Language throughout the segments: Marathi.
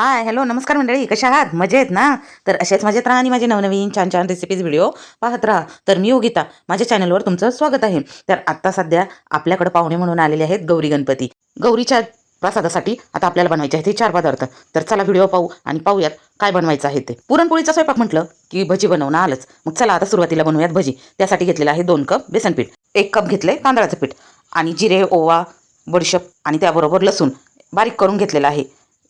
हाय हॅलो नमस्कार मंडळी. कशा आहात? मजेत ना? तर असेच मजेत राहा आणि माझे नवनवीन छान छान रेसिपीज व्हिडिओ पाहत राहा. तर मी योगिता. माझ्या चॅनलवर तुमचं स्वागत आहे. तर आत्ता सध्या आपल्याकडे पाहुणे म्हणून आलेले आहेत गौरी गणपती. गौरीच्या प्रसादासाठी आता आपल्याला बनवायचे आहेत हे चार पदार्थ. तर चला व्हिडिओ पाहू आणि पाहूयात काय बनवायचं आहे ते. पुरणपोळीचा स्वयंपाक म्हटलं की भजी बनवणं आलंच. मग चला आता सुरुवातीला बनवूयात भजी. त्यासाठी घेतलेलं आहे दोन कप बेसन पीठ. एक कप घेतलंय तांदळाचं पीठ आणि जिरे ओवा बडीशेप आणि त्याबरोबर लसूण बारीक करून घेतलेलं आहे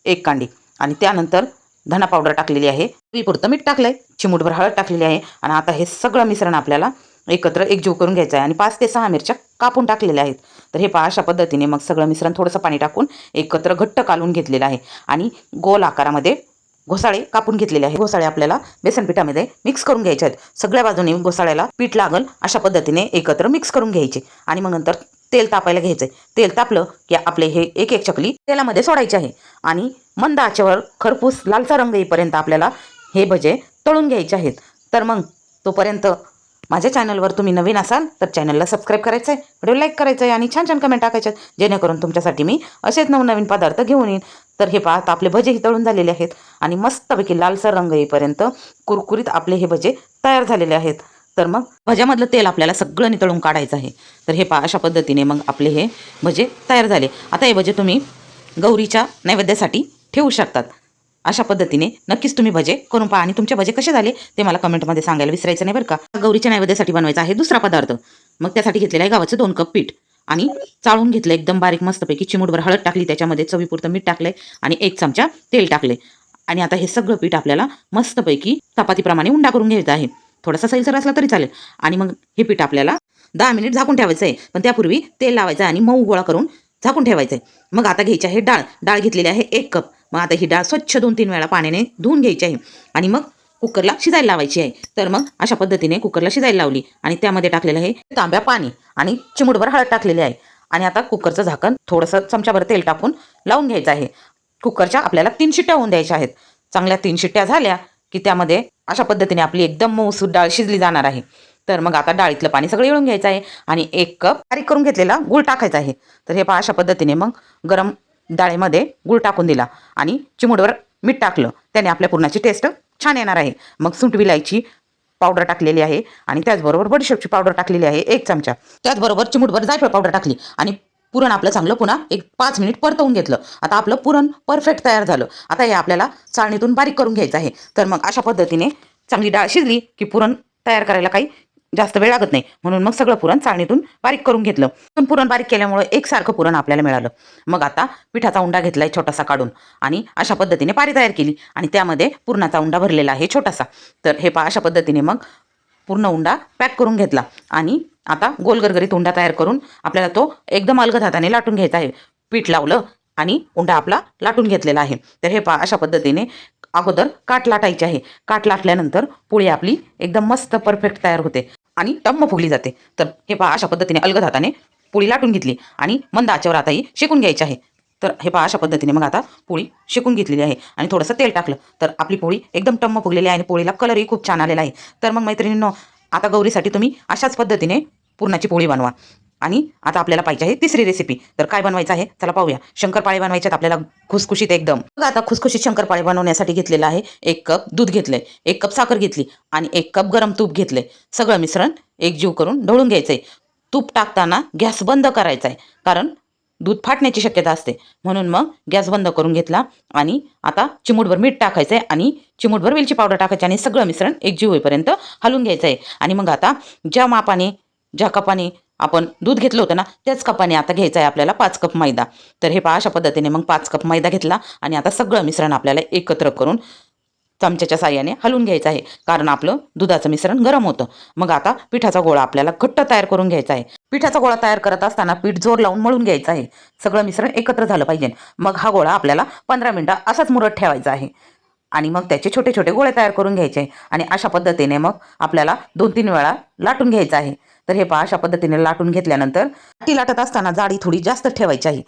एक कांडी. आणि त्यानंतर धना पावडर टाकलेली आहे. पुरतं मीठ टाकलंय चिमूटभर हळद टाकलेली आहे आणि आता हे सगळं मिश्रण आपल्याला एकत्र एकजीव करून घ्यायचं आहे. आणि पाच ते सहा मिरच्या कापून टाकलेल्या आहेत. तर हे पहा अशा पद्धतीने मग सगळं मिश्रण थोडंसं पाणी टाकून एकत्र घट्ट कालून घेतलेलं आहे. आणि गोल आकारामध्ये घोसाळे कापून घेतलेले आहे घोसाळे आपल्याला बेसन पिठामध्ये मिक्स करून घ्यायचे आहेत. सगळ्या बाजूने घोसाळ्याला पीठ लागल अशा पद्धतीने एकत्र मिक्स करून घ्यायचे. आणि मग नंतर तेल तापायला घ्यायचं आहे तेल तापलं की आपले हे एक एक चकली तेलामध्ये सोडायची आहे. आणि मंद आचेवर खरपूस लालचा रंग येईपर्यंत आपल्याला हे भजे तळून घ्यायचे आहेत. तर मग तोपर्यंत माझ्या चॅनलवर तुम्ही नवीन असाल तर चॅनलला सबस्क्राईब करायचं आहे व्हिडिओ लाईक करायचं आहे आणि छान छान कमेंट टाकायच्यात. जेणेकरून तुमच्यासाठी मी असेच नवनवीन पदार्थ घेऊन येईन. तर हे पाहत आपले भजेही तळून झालेले आहेत. आणि मस्तपैकी लालसर रंग येईपर्यंत कुरकुरीत आपले हे भजे तयार झालेले आहेत. तर मग भज्यामधलं तेल आपल्याला सगळं नितळून काढायचं आहे. तर हे पहा अशा पद्धतीने मग आपले हे भजे तयार झाले. आता हे भजे तुम्ही गौरीच्या नैवेद्यासाठी ठेवू शकतात. अशा पद्धतीने नक्कीच तुम्ही भजे करून पहा. आणि तुमचे भजे कसे झाले ते मला कमेंटमध्ये सांगायला विसरायचं नाही बरं का. गौरीच्या नैवेद्यासाठी बनवायचा आहे दुसरा पदार्थ. मग त्यासाठी घेतलेला आहे गावाचं दोन कप पीठ. आणि चाळून घेतलं एकदम बारीक मस्तपैकी चिमूटभर हळद टाकली त्याच्यामध्ये चवीपुरतं मीठ टाकलंय आणि एक चमचा तेल टाकले आणि आता हे सगळं पीठ आपल्याला मस्तपैकी चपातीप्रमाणे उंडा करून घ्यायचं आहे. थोडासा सैलसर असला तरी चालेल. आणि मग हे पीठ आपल्याला दहा मिनिट झाकून ठेवायचं आहे पण त्यापूर्वी तेल लावायचं आहे आणि मऊ गोळा करून झाकून ठेवायचं आहे मग आता घ्यायची आहे डाळ. डाळ घेतलेली आहे एक कप. मग आता ही डाळ स्वच्छ दोन तीन वेळा पाण्याने धुवून घ्यायची आहे. आणि मग कुकरला शिजायला लावायची आहे. तर मग अशा पद्धतीने कुकरला शिजायला लावली. आणि त्यामध्ये टाकलेलं आहे तांब्या पाणी आणि चिमुटभर हळद टाकलेली आहे. आणि आता कुकरचं झाकण थोडंसं चमच्याभर तेल टाकून लावून घ्यायचं आहे. कुकरच्या आपल्याला तीन शिट्ट्या होऊन द्यायच्या आहेत. चांगल्या तीन शिट्ट्या झाल्या की त्यामध्ये अशा पद्धतीने आपली एकदम मऊसूत डाळ शिजली जाणार आहे. तर मग आता डाळीतलं पाणी सगळं येळून घ्यायचं आहे आणि एक कप बारीक करून घेतलेला गूळ टाकायचा आहे. तर हे पहा अशा पद्धतीने मग गरम डाळीमध्ये गूळ टाकून दिला आणि चिमुडवर मीठ टाकलं. त्याने आपल्या पुरणाची टेस्ट छान येणार आहे. मग सुंट विलायची पावडर टाकलेली आहे आणि त्याचबरोबर बडीशेपची पावडर टाकलेली आहे एक चमचा. त्याचबरोबर चिमुटभर जायफळ पावडर टाकली आणि पुरण आपलं चांगलं पुन्हा एक पाच मिनिट परतवून घेतलं. आता आपलं पुरण परफेक्ट तयार झालं. आता हे आपल्याला चाळणीतून बारीक करून घ्यायचं आहे. तर मग अशा पद्धतीने चांगली डाळ शिजली की पुरण तयार करायला काही जास्त वेळ लागत नाही. म्हणून मग सगळं पुरण चाळणीतून बारीक करून घेतलं. पण पुरण बारीक केल्यामुळे एकसारखं पुरण आपल्याला मिळालं. मग आता पिठाचा उंडा घेतलाय छोटासा काढून आणि अशा पद्धतीने पारी तयार केली आणि त्यामध्ये पुरणाचा उंडा भरलेला आहे छोटासा. तर हे पा अशा पद्धतीने मग पूर्ण उंडा पॅक करून घेतला आणि आता गोल गरगरीत उंडा तयार करून आपल्याला तो एकदम अलगद हाताने लाटून घ्यायचा आहे. पीठ लावलं आणि उंडा आपला लाटून घेतलेला आहे. तर हे पा अशा पद्धतीने अगोदर काठ लाटायची आहे. काठ लाटल्यानंतर पोळी आपली एकदम मस्त परफेक्ट तयार होते आणि टम्म फुगली जाते. तर हे पहा अशा पद्धतीने अलगद हाताने पोळी लाटून घेतली आणि मंद आचेवर आता ही शेकून घ्यायची आहे. तर हे पहा अशा पद्धतीने मग आता पोळी शेकून घेतलेली आहे आणि थोडंसं तेल टाकलं. तर आपली पोळी एकदम टम्म फुगलेली आहे आणि पोळीला कलरही खूप छान आलेला आहे. तर मग मैत्रिणींनो आता गौरीसाठी तुम्ही अशाच पद्धतीने पुरणाची पोळी बनवा. आणि आता आपल्याला पाहिजे आहे तिसरी रेसिपी तर काय बनवायचं आहे? चला पाहूया. शंकरपाळे बनवायच्यात आपल्याला खुसखुशीत एकदम. आता खुसखुशीत शंकरपाळे बनवण्यासाठी घेतलेलं आहे एक कप दूध घेतलंय एक कप साखर घेतली आणि एक कप गरम तूप घेतले सगळं मिश्रण एकजीव करून ढवळून आहे तूप टाकताना गॅस बंद करायचा आहे कारण दूध फाटण्याची शक्यता असते. म्हणून मग गॅस बंद करून घेतला आणि आता चिमूटभर मीठ टाकायचं आहे आणि चिमूटभर वेलची पावडर टाकायची आणि सगळं मिश्रण एकजीव होईपर्यंत हलवून घ्यायचं आहे आणि मग आता ज्या मापाने ज्या कपाने आपण दूध घेतलं होतं ना त्याच कपाने आता घ्यायचं आहे आपल्याला पाच कप मैदा. तर हे पहा अशा पद्धतीने मग पाच कप मैदा घेतला आणि आता सगळं मिश्रण आपल्याला एकत्र करून चमच्याच्या साह्याने हलवून घ्यायचं आहे. कारण आपलं दुधाचं मिश्रण गरम होतं. मग आता पिठाचा गोळा आपल्याला घट्ट तयार करून घ्यायचा आहे. पिठाचा गोळा तयार करत असताना पीठ जोर लावून मळून घ्यायचं आहे. सगळं मिश्रण एकत्र झालं पाहिजे. मग हा गोळा आपल्याला पंधरा मिनटं असाच मुरत ठेवायचा आहे. आणि मग त्याचे छोटे छोटे गोळे तयार करून घ्यायचे. आणि अशा पद्धतीने मग आपल्याला दोन तीन वेळा लाटून घ्यायचं आहे. तर हे पहा अशा पद्धतीने लाटून घेतल्यानंतर ती लाटत असताना जाडी थोडी जास्त ठेवायची आहे.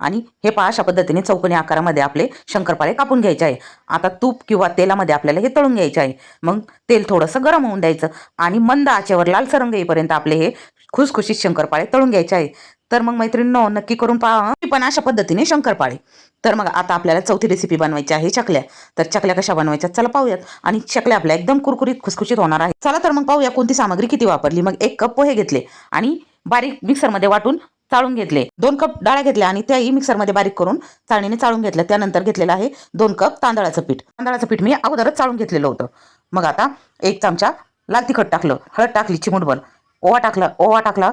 आणि हे पहा अशा पद्धतीने चौकोनी आकारामध्ये आपले शंकरपाळे कापून घ्यायचे आहे. आता तूप किंवा तेलामध्ये आपल्याला हे तळून घ्यायचे आहे. मग तेल थोडंसं गरम होऊन द्यायचं आणि मंद आचेवर लालसर रंग येईपर्यंत आपले हे खुसखुशीत शंकरपाळे तळून घ्यायचे आहे. तर मग मैत्रिणींनो नक्की करून पहा. पण अशा पद्धतीने शंकरपाळे. तर मग आता आपल्याला चौथी रेसिपी बनवायची आहे चकल्या. तर चकल्या कशा बनवायच्या? चला पाहूयात. आणि चकल्या आपल्या एकदम कुरकुरीत खुसखुशीत होणार आहे चला तर मग पाहूया कोणती सामग्री किती वापरली. मग एक कप पोहे घेतले आणि बारीक मिक्सरमध्ये वाटून चाळून घेतले. दोन कप डाळ्या घेतल्या आणि त्याही मिक्सरमध्ये बारीक करून चाळणीने चाळून घेतलं त्यानंतर घेतलेलं आहे दोन कप तांदळाचं पीठ. तांदळाचं पीठ मी अगोदरच चाळून घेतलेलं होतं. मग आता एक चमचा लाल तिखट टाकलं. हळद टाकली चिमुटभर. ओवा टाकला ओवा टाकला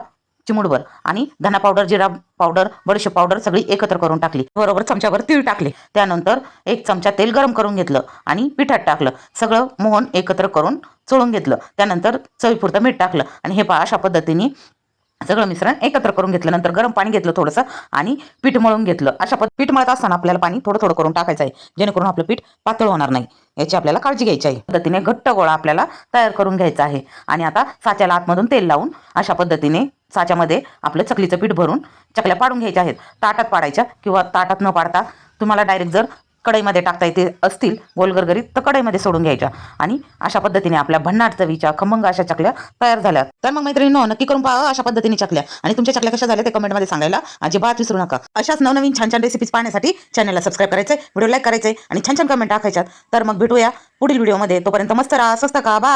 चिमूटभर. आणि धना पावडर जिरा पावडर बडीशेप पावडर सगळी एकत्र करून टाकली. बरोबर चमच्यावर तीळ टाकले. त्यानंतर एक चमचा तेल गरम करून घेतलं आणि पिठात टाकलं. सगळं मोहन एकत्र करून चोळून घेतलं. त्यानंतर चवीपुरतं मीठ टाकलं. आणि हे पहा अशा पद्धतीने सगळं मिश्रण एकत्र करून घेतलं. नंतर गरम पाणी घेतलं थोडंसं आणि पीठ मळून घेतलं. अशा पद्धत पीठ मळत असताना आपल्याला पाणी थोडं थोडं करून टाकायचं आहे. जेणेकरून आपलं पीठ पातळ होणार नाही. याची आपल्याला काळजी घ्यायची आहे. पद्धतीने घट्ट गोळा आपल्याला तयार करून घ्यायचा आहे. आणि आता साच्याला आतमधून तेल लावून अशा पद्धतीने साच्यामध्ये आपलं चकलीचं पीठ भरून चकल्या पाडून घ्यायच्या आहेत. ताटात पाडायच्या किंवा ताटात न पाडता तुम्हाला डायरेक्ट जर कढईमध्ये टाकता येते असतील गोलगरगरीत तर कढईमध्ये सोडून घ्यायच्या. आणि अशा पद्धतीने आपल्या भन्नाट चवीच्या खमंग अशा चकल्या तयार झाल्या. तर मग मैत्रिणींनो नक्की करून पहा अशा पद्धतीने चकल्या. आणि तुमच्या चकल्या कशा झाल्या ते कमेंटमध्ये सांगायला अजिबात विसरू नका. अशाच नवनवीन छान छान रेसिपीज पाहण्यासाठी चॅनलला सबस्क्राईब करायचे व्हिडिओ लाईक करायचे आणि छान छान कमेंट टाकायच्यात. तर मग भेटूया पुढील व्हिडिओमध्ये तोपर्यंत मस्त राहा स्वस्त का बा